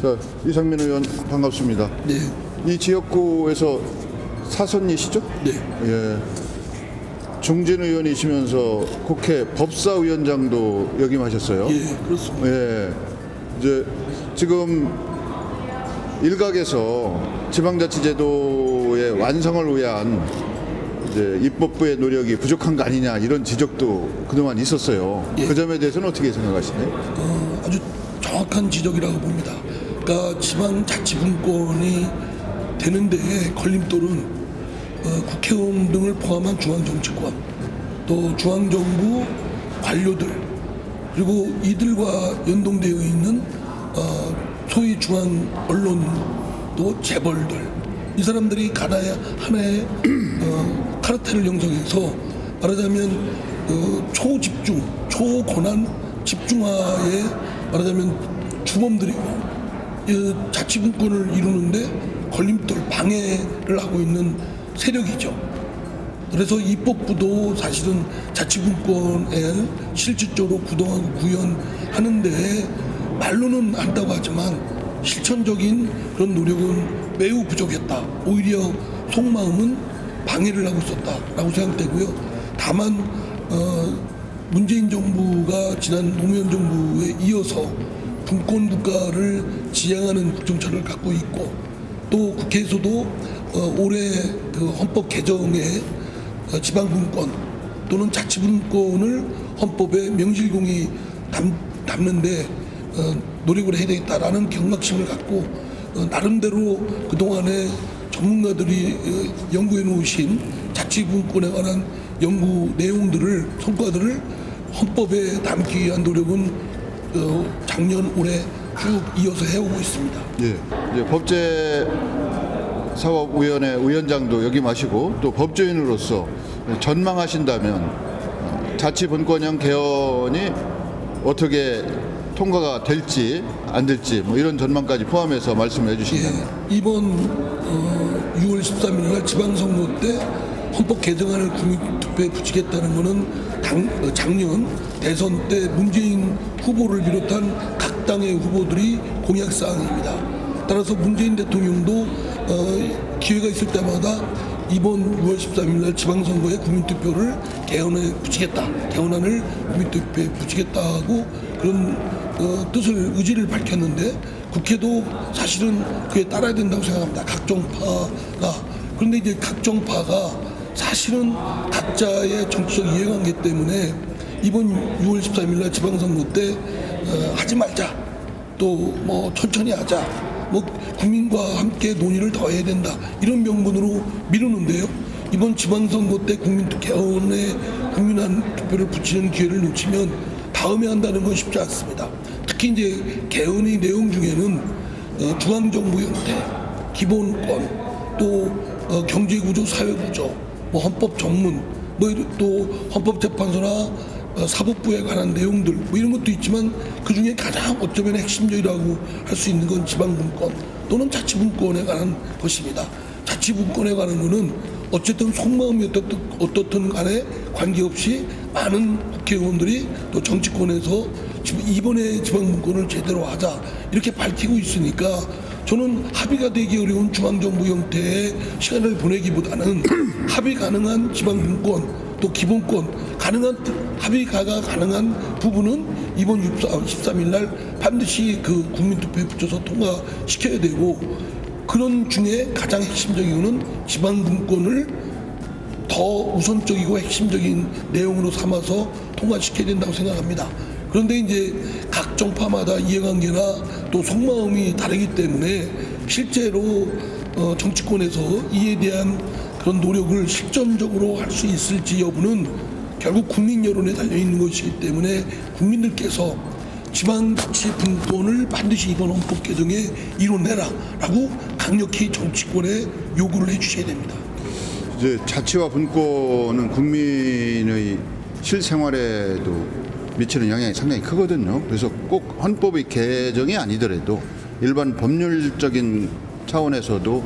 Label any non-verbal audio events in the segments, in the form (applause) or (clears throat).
자, 이상민 의원 반갑습니다. 네, 이 지역구에서 사선이시죠? 네, 예. 중진 의원이시면서 국회 법사위원장도 역임하셨어요. 예, 그렇습니다. 예. 이제 지금 일각에서 지방자치제도의 완성을 위한 이제 입법부의 노력이 부족한 거 아니냐 이런 지적도 그동안 있었어요. 예. 그 점에 대해서는 어떻게 생각하시나요? 어, 아주 정확한 지적이라고 봅니다. 그러니까 지방 자치분권이 되는데 걸림돌은 어, 국회의원 등을 포함한 중앙정치권, 또 중앙정부 관료들, 그리고 이들과 연동되어 있는 어, 소위 중앙 언론 또 재벌들 이 사람들이 가나야 하나의 (clears throat) 어, 카르텔을 형성해서 말하자면 어, 초집중, 초고난 집중화에 말하자면 주범들이고 이 자치분권을 이루는데 걸림돌 방해를 하고 있는 세력이죠. 그래서 입법부도 사실은 자치분권에 실질적으로 구동하고 구현하는데 말로는 한다고 하지만 실천적인 그런 노력은 매우 부족했다. 오히려 속마음은 방해를 하고 있었다라고 생각되고요. 다만 어, 문재인 정부가 지난 노무현 정부에 이어서 분권 국가를 지향하는 국정처를 갖고 있고 또 국회에서도 어, 올해 그 헌법 개정에 어, 지방 분권 또는 자치 분권을 헌법에 명실공히 담, 담는데 어, 노력을 해야 되겠다라는 경각심을 갖고 어, 나름대로 그동안에 전문가들이 어, 연구해 놓으신 자치 분권에 관한 연구 내용들을 성과들을 헌법에 담기 위한 노력은 어, 작년 올해 쭉 이어서 해오고 있습니다. 예. 이제 법제 사업위원회 위원장도 역임하시고 또 법조인으로서 전망하신다면 어, 자치분권형 개헌이 어떻게 통과가 될지 안 될지 뭐 이런 전망까지 포함해서 말씀해 예, 주신다면 이번 어, 6월 13일 날 지방선거 때 헌법 개정안을 국민투표에 붙이겠다는 것은 당, 어, 작년 대선 때 문재인 후보를 비롯한 각 당의 후보들이 공약 사항입니다. 따라서 문재인 대통령도 어, 기회가 있을 때마다 이번 6월 13일 날 지방선거에 국민투표를 개헌에 붙이겠다. 개헌안을 국민투표에 붙이겠다고 그런 어, 뜻을 의지를 밝혔는데 국회도 사실은 그에 따라야 된다고 생각합니다. 각종 파가 그런데 이제 각종 파가 사실은 각자의 정치적 이해관계 때문에 이번 6월 13일 날 지방선거 때 어, 하지 말자. 또 뭐 천천히 하자. 뭐 국민과 함께 논의를 더 해야 된다. 이런 명분으로 미루는데요. 이번 지방선거 때 국민 개헌에 국민한 투표를 붙이는 기회를 놓치면 다음에 한다는 건 쉽지 않습니다. 특히 이제 개헌의 내용 중에는 어, 중앙정부 형태 기본권 또 어, 경제구조 사회구조 뭐 헌법 전문 뭐또 헌법재판소나 어, 사법부에 관한 내용들 뭐 이런 것도 있지만 그 중에 가장 어쩌면 핵심적이라고 할 수 있는 건 지방분권 또는 자치분권에 관한 것입니다. 자치분권에 관한 거는 어쨌든 속마음이 어떻든, 어떻든 간에 관계없이 많은 국회의원들이 또 정치권에서 지금 이번에 지방분권을 제대로 하자 이렇게 밝히고 있으니까 저는 합의가 되기 어려운 중앙정부 형태의 시간을 보내기보다는 (clears throat) 합의 가능한 지방분권 또 기본권 가능한 합의가가 가능한 부분은 이번 13일 날 반드시 그 국민투표에 붙여서 통과시켜야 되고 그런 중에 가장 핵심적인 거는 지방분권을 더 우선적이고 핵심적인 내용으로 삼아서 통과시켜야 된다고 생각합니다. 그런데 이제 각 정파마다 이해관계나 또 속마음이 다르기 때문에 실제로 어, 정치권에서 이에 대한 그런 노력을 실전적으로 할 수 있을지 여부는 결국 국민 여론에 달려 있는 것이기 때문에 국민들께서 지방자치 분권을 반드시 이번 헌법 개정에 이뤄내라라고 강력히 정치권에 요구를 해주셔야 됩니다. 이제 자치와 분권은 국민의 실생활에도 미치는 영향이 상당히 크거든요. 그래서 꼭 헌법의 개정이 아니더라도 일반 법률적인 차원에서도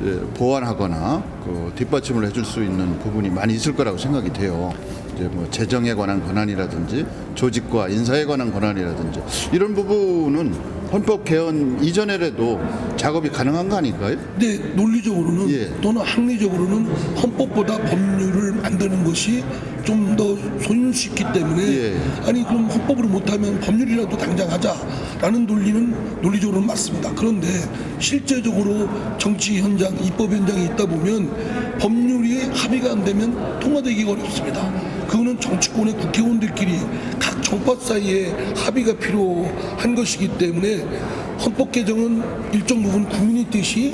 이제 보완하거나 그그 뒷받침을 해줄 수 있는 부분이 많이 있을 거라고 생각이 돼요. 이제 뭐 재정에 관한 권한이라든지 조직과 인사에 관한 권한이라든지 이런 부분은 헌법 개헌 이전에라도 작업이 가능한 거 아닐까요? 근데 논리적으로는 예. 또는 합리적으로는 헌법보다 법률을 만드는 것이 좀더 손쉽기 때문에 예. 아니 그럼 헌법으로 못하면 법률이라도 당장 하자라는 논리는 논리적으로는 맞습니다. 그런데 실제적으로 정치 현장, 입법 현장에 있다 보면 법률이 합의가 안 되면 통과되기가 어렵습니다. 그거는 정치권의 국회의원들끼리 각 정파 사이에 합의가 필요한 것이기 때문에 헌법 개정은 일정 부분 국민의 뜻이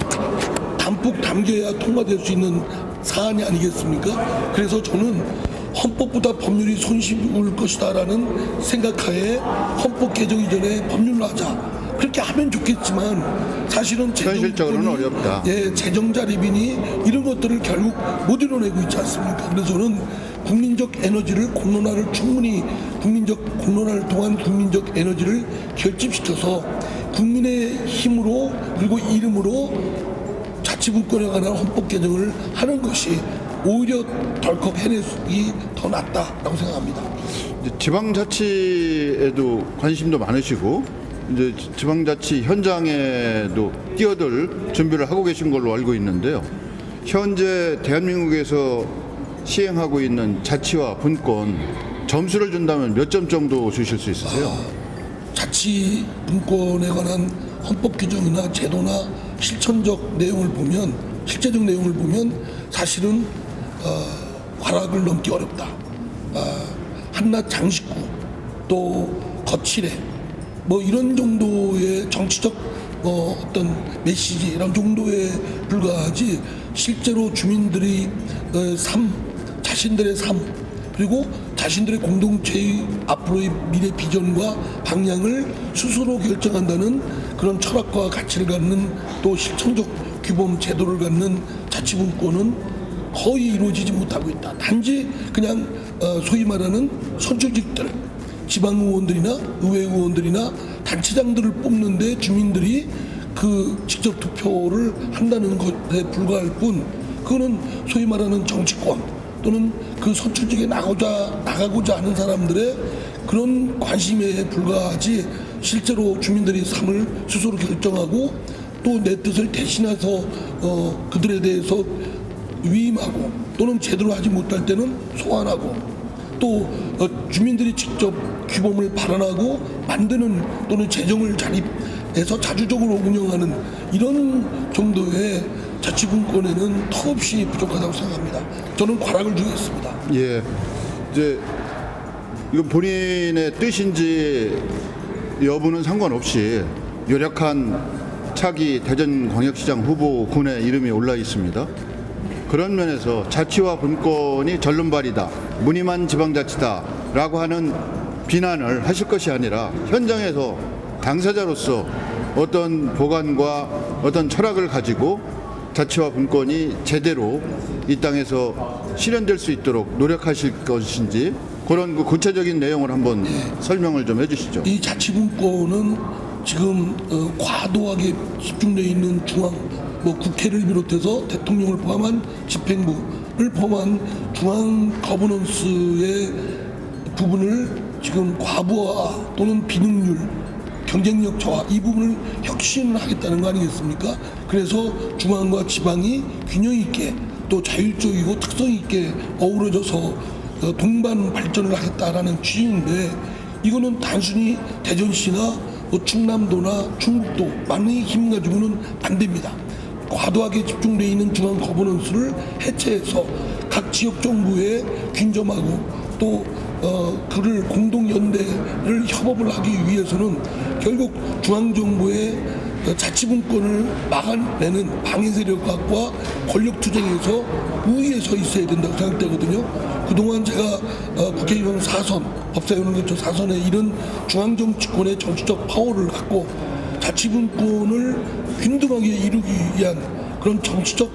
담뿍 담겨야 통과될 수 있는 사안이 아니겠습니까? 그래서 저는 헌법보다 법률이 손쉬울 것이다라는 생각하에 헌법 개정 이전에 법률로 하자. 그렇게 하면 좋겠지만 사실은 재정 현실적으로는 어렵다. 예, 재정 자립이니 이런 것들을 결국 못 이뤄내고 있지 않습니까? 그래서 저는 국민적 에너지를 공론화를 충분히 국민적 공론화를 통한 국민적 에너지를 결집시켜서 국민의 힘으로 그리고 이름으로 자치분권에 관한 헌법 개정을 하는 것이 오히려 덜컥 해내기 더 낫다라고 생각합니다. 지방자치에도 관심도 많으시고 이제 지방자치 현장에도 뛰어들 준비를 하고 계신 걸로 알고 있는데요. 현재 대한민국에서 시행하고 있는 자치와 분권 점수를 준다면 몇 점 정도 주실 수 있으세요? 자치 분권에 관한 헌법 규정이나 제도나 실천적 내용을 보면 실제적 내용을 보면 사실은 어, 과락을 넘기 어렵다. 어, 한낱 장식구 또 거칠해 뭐 이런 정도의 정치적 어, 어떤 메시지 이런 정도에 불과하지 실제로 주민들이 어, 삶 자신들의 삶 그리고 자신들의 공동체의 앞으로의 미래 비전과 방향을 스스로 결정한다는 그런 철학과 가치를 갖는 또 실천적 규범 제도를 갖는 자치분권은 거의 이루어지지 못하고 있다. 단지 그냥 어, 소위 말하는 선출직들 지방 의원들이나 의회 의원들이나 단체장들을 뽑는데 주민들이 그 직접 투표를 한다는 것에 불과할 뿐 그거는 소위 말하는 정치권 또는 그 선출직에 나고자 나가고자 하는 사람들의 그런 관심에 불과하지 실제로 주민들이 삶을 스스로 결정하고 또 내 뜻을 대신해서 어, 그들에 대해서 위임하고 또는 제대로 하지 못할 때는 소환하고 또 어, 주민들이 직접 규범을 발언하고 만드는 또는 재정을 자립해서 자주적으로 운영하는 이런 정도의 자치분권에는 턱없이 부족하다고 생각합니다. 저는 과락을 주겠습니다. 예. 이제 이건 본인의 뜻인지 여부는 상관없이 요약한 차기 대전광역시장 후보 군의 이름이 올라 있습니다. 그런 면에서 자치와 분권이 전륜발이다, 무늬만 지방자치다라고 하는 비난을 하실 것이 아니라 현장에서 당사자로서 어떤 보관과 어떤 철학을 가지고 자치와 분권이 제대로 이 땅에서 실현될 수 있도록 노력하실 것인지 그런 그 구체적인 내용을 한번 설명을 좀 해주시죠. 이 자치분권은 지금 어, 과도하게 집중되어 있는 중앙 뭐 국회를 비롯해서 대통령을 포함한 집행부를 포함한 중앙 거버넌스의 부분을 지금 과부하 또는 비능률 경쟁력 저하 이 부분을 혁신을 하겠다는 거 아니겠습니까? 그래서 중앙과 지방이 균형 있게 또 자율적이고 특성 있게 어우러져서 어, 동반 발전을 하겠다라는 취지인데 이거는 단순히 대전시나 뭐 충남도나 충북도 만의 힘 가지고는 안 됩니다. 과도하게 집중되어 있는 중앙 거버넌스를 해체해서 각 지역 정부에 균점하고 또 어, 그를 공동 연대를 협업을 하기 위해서는 결국 중앙 정부의 어, 자치분권을 막아내는 방해 세력과 권력 투쟁에서 우위에 서 있어야 된다고 생각되거든요. 그동안 제가 어, 국회의원 사선, 법사위원 거쳐 사선에 이런 중앙 정치권의 정치적 파워를 갖고 자치분권을 균등하게 이루기 위한 그런 정치적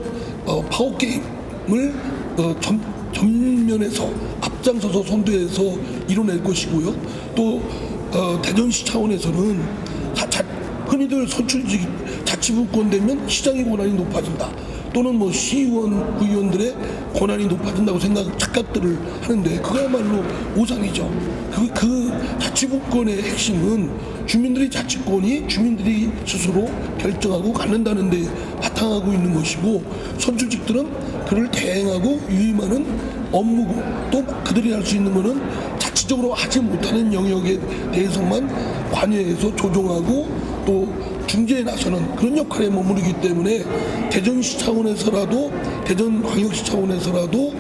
어, 파워 게임을 어, 전, 전면에서 앞장서서 선두에서 이뤄낼 것이고요. 또 어, 대전시 차원에서는 자, 자, 흔히들 선출직 자치분권 되면 시장의 권한이 높아진다. 또는 뭐 시의원, 구의원들의 권한이 높아진다고 생각, 착각들을 하는데 그거야말로 오산이죠. 그, 그 자치분권의 핵심은 주민들의 자치권이 주민들이 스스로 결정하고 갖는다는 데 바탕하고 있는 것이고 선출직들은 그를 대행하고 유임하는 업무고 또 그들이 할 수 있는 것은 자치적으로 하지 못하는 영역에 대해서만 관여해서 조정하고 또 중재에 나서는 그런 역할에 머무르기 때문에 대전시 차원에서라도 대전광역시 차원에서라도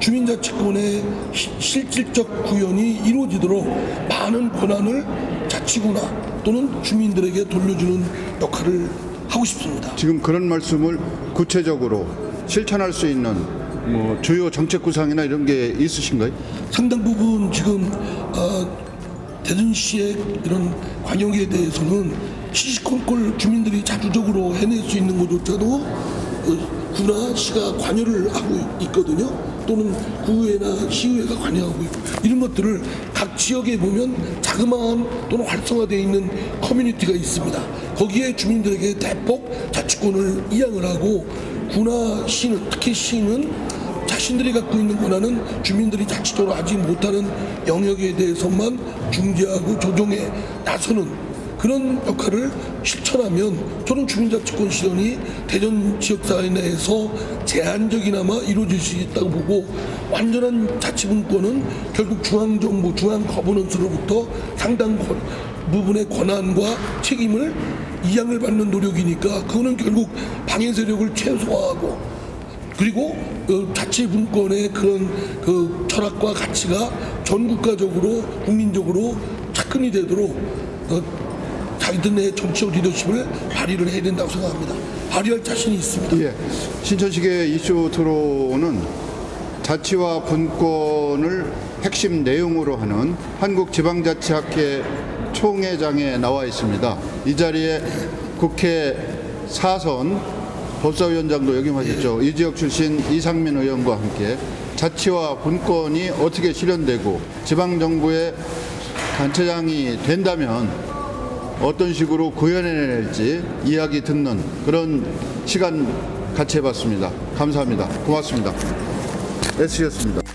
주민자치권의 시- 실질적 구현이 이루어지도록 많은 권한을 자치구나 또는 주민들에게 돌려주는 역할을 하고 싶습니다. 지금 그런 말씀을 구체적으로 실천할 수 있는 뭐 주요 정책 구상이나 이런 게 있으신가요? 상당 부분 지금 어, 대전시의 이런 관역에 대해서는 시시콜콜 주민들이 자주적으로 해낼 수 있는 것조차도 어, 구나 시가 관여를 하고 있거든요. 또는 구의회나 시의회가 관여하고 있고 이런 것들을 각 지역에 보면 자그마한 또는 활성화되어 있는 커뮤니티가 있습니다. 거기에 주민들에게 대폭 자치권을 이양을 하고 구나 시는 특히 시는 자신들이 갖고 있는 권한은 주민들이 자치적으로 하지 못하는 영역에 대해서만 중재하고 조정에 나서는 그런 역할을 실천하면 저는 주민자치권 실현이 대전 지역사회 내에서 제한적이나마 이루어질 수 있다고 보고 완전한 자치분권은 결국 중앙정부, 중앙거버넌스로부터 상당 권- 부분의 권한과 책임을 이양을 받는 노력이니까 그거는 결국 방해 세력을 최소화하고 그리고 그 자치분권의 그런 그 철학과 가치가 전 국가적으로 국민적으로 착근이 되도록 어, 자기들의 정치적 리더십을 발휘를 해야 된다고 생각합니다. 발휘할 자신이 있습니다. 예. 신천식의 이슈 토론은 자치와 분권을 핵심 내용으로 하는 한국지방자치학회 총회장에 나와 있습니다. 이 자리에 국회 사선 법사위원장도 역임하셨죠. 이 지역 출신 이상민 의원과 함께 자치와 분권이 어떻게 실현되고 지방정부의 단체장이 된다면 어떤 식으로 구현해낼지 이야기 듣는 그런 시간 같이 해봤습니다. 감사합니다. 고맙습니다. 애쓰셨습니다.